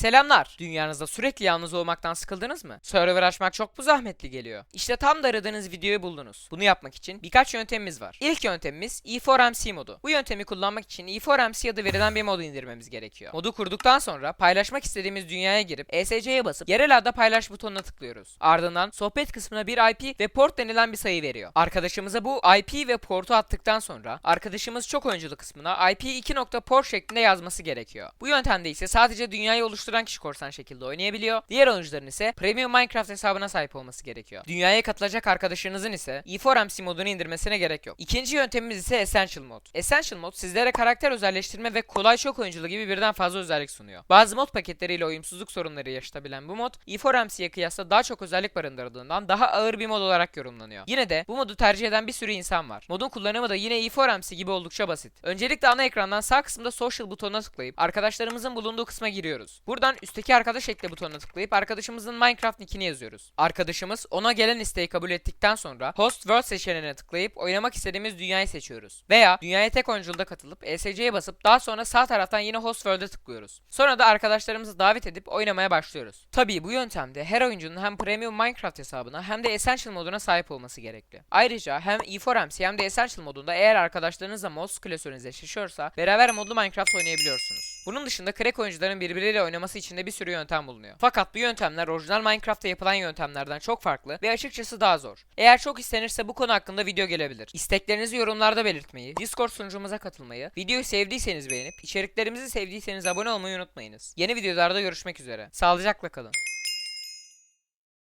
Selamlar. Dünyanızda sürekli yalnız olmaktan sıkıldınız mı? Server açmak çok mu zahmetli geliyor? İşte tam da aradığınız videoyu buldunuz. Bunu yapmak için birkaç yöntemimiz var. İlk yöntemimiz E4MC modu. Bu yöntemi kullanmak için E4MC adı verilen bir modu indirmemiz gerekiyor. Modu kurduktan sonra paylaşmak istediğimiz dünyaya girip ESC'ye basıp yerel adda paylaş butonuna tıklıyoruz. Ardından sohbet kısmına bir IP ve port denilen bir sayı veriyor. Arkadaşımıza bu IP ve portu attıktan sonra arkadaşımız çok oyunculu kısmına IP 2.port şeklinde yazması gerekiyor. Bu yöntemde ise sadece dünyayı oluşturan kişi korsan şekilde oynayabiliyor. Diğer oyuncuların ise Premium Minecraft hesabına sahip olması gerekiyor. Dünyaya katılacak arkadaşınızın ise E4MC modunu indirmesine gerek yok. İkinci yöntemimiz ise Essential mod. Essential mod sizlere karakter özelleştirme ve kolay çok oyunculu gibi birden fazla özellik sunuyor. Bazı mod paketleriyle uyumsuzluk sorunları yaşatabilen bu mod E4MC'ye kıyasla daha çok özellik barındırdığından daha ağır bir mod olarak yorumlanıyor. Yine de bu modu tercih eden bir sürü insan var. Modun kullanımı da yine E4MC gibi oldukça basit. Öncelikle ana ekrandan sağ kısımda social butonuna tıklayıp arkadaşlarımızın bulunduğu kısma giriyoruz. Buradan üstteki arkadaş ekle butonuna tıklayıp arkadaşımızın Minecraft nickini yazıyoruz. Arkadaşımız ona gelen isteği kabul ettikten sonra Host World seçeneğine tıklayıp oynamak istediğimiz dünyayı seçiyoruz. Veya dünyaya tek oyunculuda katılıp ESC'ye basıp daha sonra sağ taraftan yine Host World'e tıklıyoruz. Sonra da arkadaşlarımızı davet edip oynamaya başlıyoruz. Tabii bu yöntemde her oyuncunun hem Premium Minecraft hesabına hem de Essential moduna sahip olması gerekli. Ayrıca hem E4MC hem de Essential modunda eğer arkadaşlarınızla mod klasörünüz eşleşiyorsa beraber modlu Minecraft oynayabiliyorsunuz. Bunun dışında crack oyuncuların birbirleriyle oynaması için de bir sürü yöntem bulunuyor. Fakat bu yöntemler orijinal Minecraft'ta yapılan yöntemlerden çok farklı ve açıkçası daha zor. Eğer çok istenirse bu konu hakkında video gelebilir. İsteklerinizi yorumlarda belirtmeyi, Discord sunucumuza katılmayı, videoyu sevdiyseniz beğenip, içeriklerimizi sevdiyseniz abone olmayı unutmayınız. Yeni videolarda görüşmek üzere. Sağlıcakla kalın.